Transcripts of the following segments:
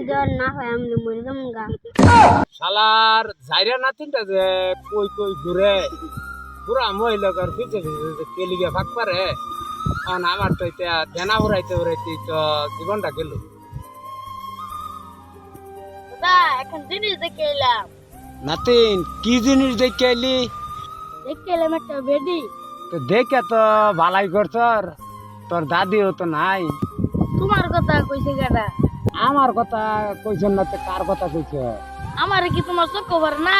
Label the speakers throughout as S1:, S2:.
S1: যদি আর না হয় আমি মরে যাব গা।
S2: শালার জাইরা নাতিনটা যে কই কই ঘুরে। পুরা মহিলাকার পিছে পিছে যে কেলিগে ফাঁক পারে। কারণ আমার তো এটা দেনা উড়াইতে উড়াইতে তো জীবনটা গেল।
S1: দাদা এখন জিনিস দেখে এলাম।
S2: নাতিন কি জিনিস দেখে এলি?
S1: দেখে এলাম একটা বেডি।
S2: তো দেখে তো ভালাই করছর তোর। দাদিও তো নাই।
S1: তোমার কথা কইছে গাডা
S2: আমার কথা কইছেন না তো কার কথা কইছ?
S1: আমার কি তোমার চোখ না?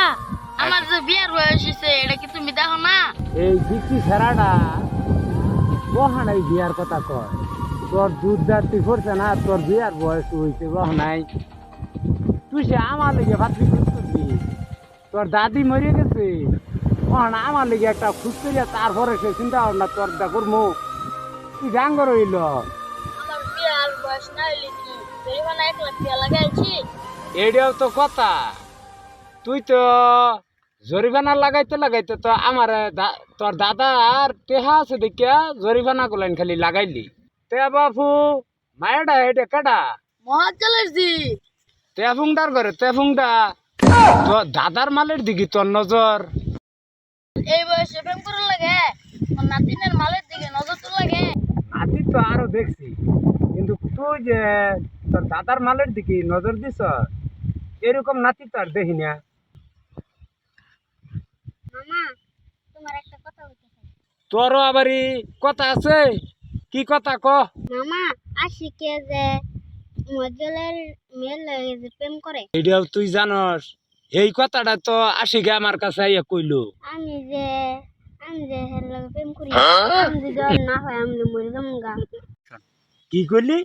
S1: আমার যে বিয়ার বয়স হয়েছে এটা কি তুমি দেখো না?
S2: এই বিক্রি ফেরাটা বহানাই বিয়ার কথা কয়। তোর দুধ দাঁতি করছে না তোর বিয়ার বয়স হয়েছে বহানাই তুই সে আমার লেগে ভাবি করবি তোর দাদি মরে গেছে। বহানা আমার লেগে একটা খুশ করিয়া তারপরে সে চিন্তা ভাবনা তোর দা করব তুই ডাঙ্গর হইল?
S1: আমার বিয়ার বয়স নাই কি জরিমানা এক লাখ টাকা লাগাইছি
S2: এটাও তো কথা। তুই তো জরিমানা লাগাইতে লাগাইতে তো আমার দা- তোর দাদা আর টেহা আছে দেখিয়া জরিমানা গুলাইন খালি লাগাইলি। তে বাপু মায়েরা এটা কাটা
S1: মহাচলের জি
S2: তে ফুংটার করে তে দাদার মালের দিকে তোর নজর।
S1: এই বয়সে প্রেম করার লাগে নাতিনের মালের দিকে নজর তো লাগে।
S2: নাতি তো আরও দেখছি। কিন্তু তুই যে তোর দাদার মালের দিকে নজর দিস এরকম নাতি তো আর দেখি না।
S1: মামা তোমার একটা কথা
S2: তোরও আবারই কথা আছে? কি কথা ক?
S1: মামা আশিকে যে মজলের যে প্রেম করে।
S2: এটাও তুই জানস এই কথাটা তো আশিকে আমার কাছে আইয়া কইলো।
S1: আমি যে আমি যে হের লাগে প্রেম করি আমি যদি না হয় আমি মরে যাব গা
S2: কি করলি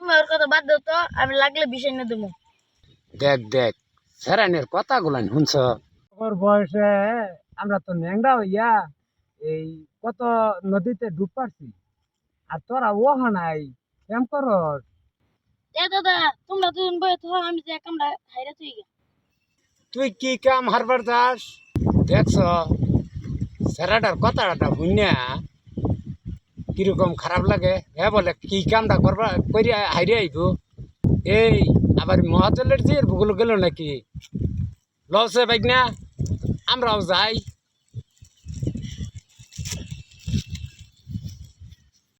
S1: তুমি ওর কথা বাদ দাও তো আমি লাগলে বিষয় না দেবো।
S2: দেখ দেখ সেরানের কথাগুলো শুনছ। ওর বয়সে আমরা তো ন্যাংরা হইয়া এই কত নদীতে ডুব পারছি আর তোরা ও নাই কেম করস?
S1: এ দাদা তোমরা দুজন বয়ে তো আমি যে কামড়া হাইরা তুই গে
S2: তুই কি কাম হারবার যাস? দেখছ সেরাটার কথাটা শুনিয়া কীরকম খারাপ লাগে? হে বলে, কি কামটা করবা? করি হাইরে আইব। এই, আবার মহাজলের যে ভূগোল গেল নাকি? লসে বাইক না আমরাও যাই।